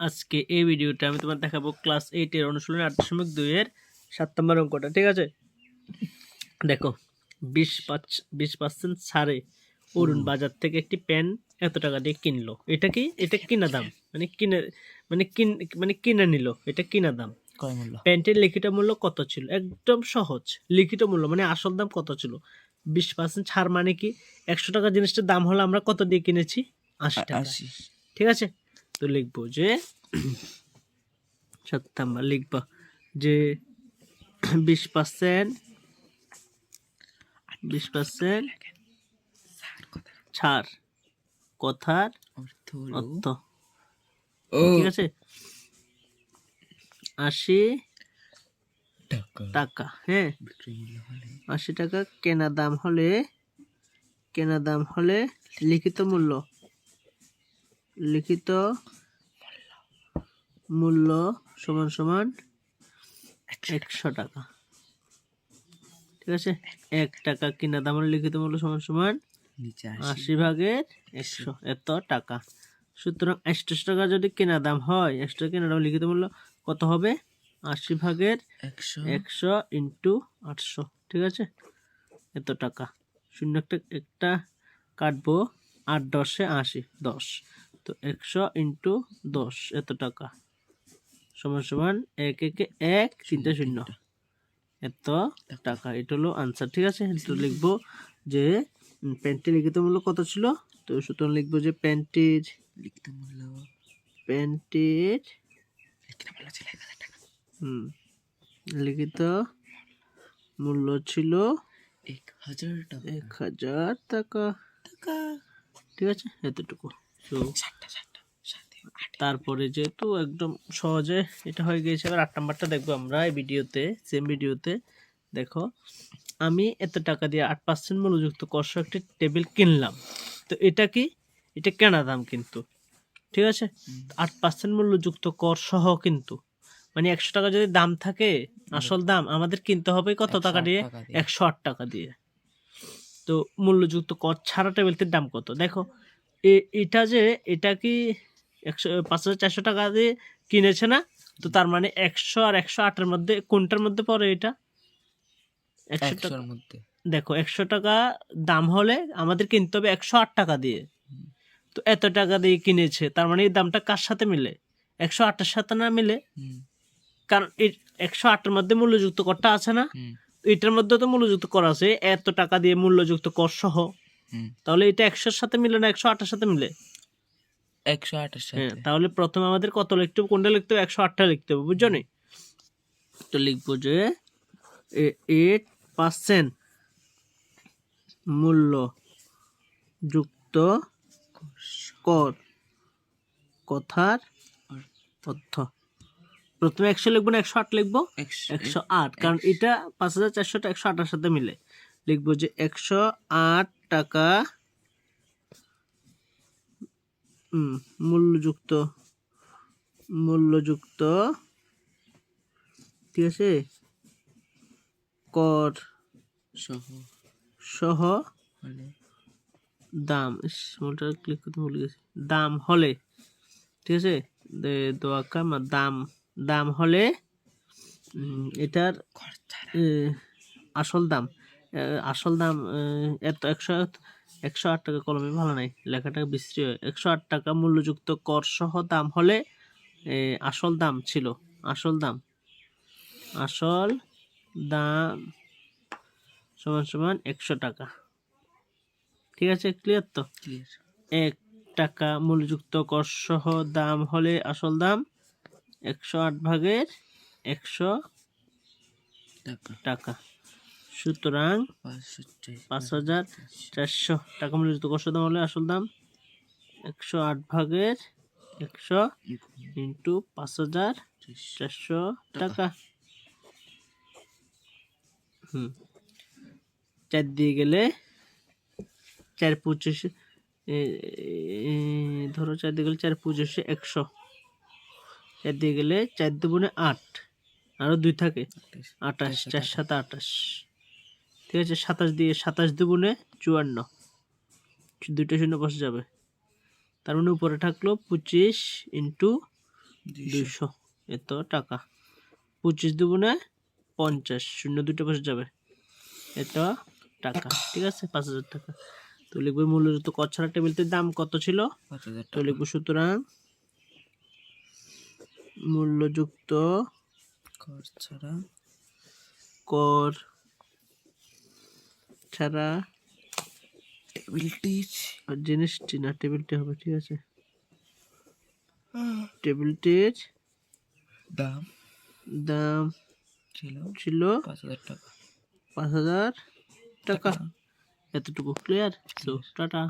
আজকে এই ভিডিওটা আমি তোমার দেখাবো ক্লাস এইটের অনুশীলনী আট দশমিক দুইয়ের সাত নম্বর অঙ্কটা ঠিক আছে? দেখো বিশ পাঁচ বিশ পার্সেন্ট ছাড়ে অরুণ বাজার থেকে একটি পেন এত টাকা দিয়ে কিনলো। এটা কি? এটা কিনা দাম? মানে কিনে মানে কিন মানে কিনে নিল। এটা কিনা দাম? প্যান্টের লিখিত মূল্য কত ছিল? একদম সহজ। লিখিত মূল্য মানে আসল দাম কত ছিল? বিশ পার্সেন্ট ছাড় মানে কি? একশো টাকা জিনিসটার দাম হলো আমরা কত দিয়ে কিনেছি? আশি টাকা। ঠিক আছে? তো লিখব যে সাত নাম্বার লিখবা যে বিশ পার্সেন্ট বিশ পার্সেন্ট ছাড় কথার অর্থ ঠিক আছে? আশি টাকা। হ্যাঁ। আশি টাকা কেনা দাম হলে কেনা দাম হলে লিখিত মূল্য। লিখিত মূল্য সমান সমান একশো টাকা। ঠিক আছে? এক টাকা কেনা দাম হলে লিখিত মূল্য সমান সমান আশি। ভাগের একশো। এত টাকা। সুতরাং একশো টাকা যদি কেনা দাম হয় একশো টাকা কেনা দাম লিখিত মূল্য কত হবে? আশি ভাগের একশো। একশো ইন্টু আটশো। ঠিক আছে? এত টাকা। শূন্য একটা একটা কাটবো আট দশে আশি দশ। তো একশো ইন্টু দশ এত টাকা। সমান সমান এক একে এক তিনটে শূন্য। এত টাকা। এটা হলো আনসার ঠিক আছে? তো লিখব যে প্যান্টটি লিখিত মূল্য কত ছিল? তো সুতরাং লিখব যে প্যান্টির লিখিত মূল্য প্যান্টির লিখিত মূল্য ছিল এক হাজার টাকা। হুম লিখিত মূল্য ছিল এক হাজার টাকা। এক হাজার টাকা। টাকা। ঠিক আছে? এতটুকু। তো সাতটা সাতটা সাত আট তারপরে যেহেতু একদম সহজে এটা হয়ে গিয়েছে এবার আট নাম্বারটা দেখব আমরা এই ভিডিওতে সেম ভিডিওতে। দেখো আমি এত টাকা দিয়ে আট পার্সেন্ট মূল্যযুক্ত কষ একটি টেবিল কিনলাম। তো এটা কি? এটা কেনা দাম কিন্তু। ঠিক আছে? আট পার্সেন্ট মূল্যযুক্ত কর সহ কিন্তু। মানে একশো টাকা যদি দাম থাকে আসল দাম আমাদের কিনতে হবে কত টাকা দিয়ে? একশো আট টাকা দিয়ে। তো মূল্যযুক্ত কর ছাড়া টেবিলটির দাম কত? দেখো এটা যে এটা কি একশো পাঁচ হাজার চারশো টাকা দিয়ে কিনেছে না? তো তার মানে একশো আর একশো আটের মধ্যে কোনটার মধ্যে পড়ে এটা? একশো টাকা একশোর মধ্যে। দেখো একশো টাকা দাম হলে আমাদের কিনতে হবে একশো আট টাকা দিয়ে। তো এত টাকা দিয়ে কিনেছে তার মানে এই দামটা কার সাথে মিলে? একশো আটের সাথে না মিলে? কারণ একশো আটের মধ্যে মূল্যযুক্ত করটা আছে না? এটার মধ্যে তো মূল্যযুক্ত কর আছে এত টাকা দিয়ে মূল্যযুক্ত কর সহ তাহলে এটা একশোর সাথে মিলে না একশো আটের সাথে মিলে? একশো আটের হ্যাঁ সাথে। তাহলে প্রথমে আমাদের কত লিখতে হবে? কোনটা লিখতে হবে? একশো আটটা লিখতে হবে বুঝছ নি? তো লিখব যে এইট পার্সেন্ট মূল্য যুক্ত কর। কথার অর্থ। প্রথমে একশো লিখব না একশো আট লিখব? একশো একশো আট কারণ এটা পাঁচ হাজার চারশোটা একশো আটার সাথে মিলে। লিখব যে একশো আট টাকা মূল্যযুক্ত মূল্যযুক্ত ঠিক আছে? কর সহ। সহ দাম মূলটা ক্লিক করতে ভুলে গেছি। দাম হলে ঠিক আছে? দে- দোয়া কামা দাম দাম হলে এটার খরচা আসল দাম। আসল দাম এত একশো একশো আট টাকা কলমে ভালো নাই। লেখাটা বিশ্রী হয়। একশো আট টাকা মূল্যযুক্ত কর সহ দাম হলে আসল দাম ছিল। আসল দাম। আসল দাম সমান সমান একশো টাকা। ঠিক আছে? ক্লিয়ার তো? ক্লিয়ার এক টাকা মূল্যযুক্ত কর সহ দাম হলে আসল দাম একশো আট ভাগের একশো টাকা। টাকা। সুতরাং পাঁচ হাজার চারশো। টাকা মূল্যযুক্ত কর সহ দাম হলে আসল দাম একশো আট ভাগের একশো ইন্টু পাঁচ হাজার চারশো টাকা। হুম। চার দিয়ে গেলে চার পঁচিশ ধরো চার দিয়ে গেলে চার পঁচিশে একশো। চার দিয়ে গেলে চার দুগুণে আট আরও দুই থাকে। আঠাশ চার সাত আঠাশ। ঠিক আছে সাতাশ দিয়ে সাতাশ দুগুণে চুয়ান্ন। দুইটা শূন্য বসে যাবে। তার মানে উপরে থাকল পঁচিশ ইন্টু দুইশো। এত টাকা। পঁচিশ দুগুণে পঞ্চাশ শূন্য দুটো বসে যাবে। এত টাকা ঠিক আছে পাঁচ হাজার টাকা। তো লিখব মূল্যযুক্ত কর ছাড়া টেবিলটির দাম কত ছিল? তো লিখব সুতরাং মূল্যযুক্ত কর ছাড়া। কর ছাড়া টেবিলটি জিনিসটি না টেবিলটি হবে ঠিক আছে? টেবিলটির দাম? দাম ছিল? ছিল পাঁচ হাজার টাকা। পাঁচ হাজার টাকা। এতটুকু ক্লিয়ার তো টাটা।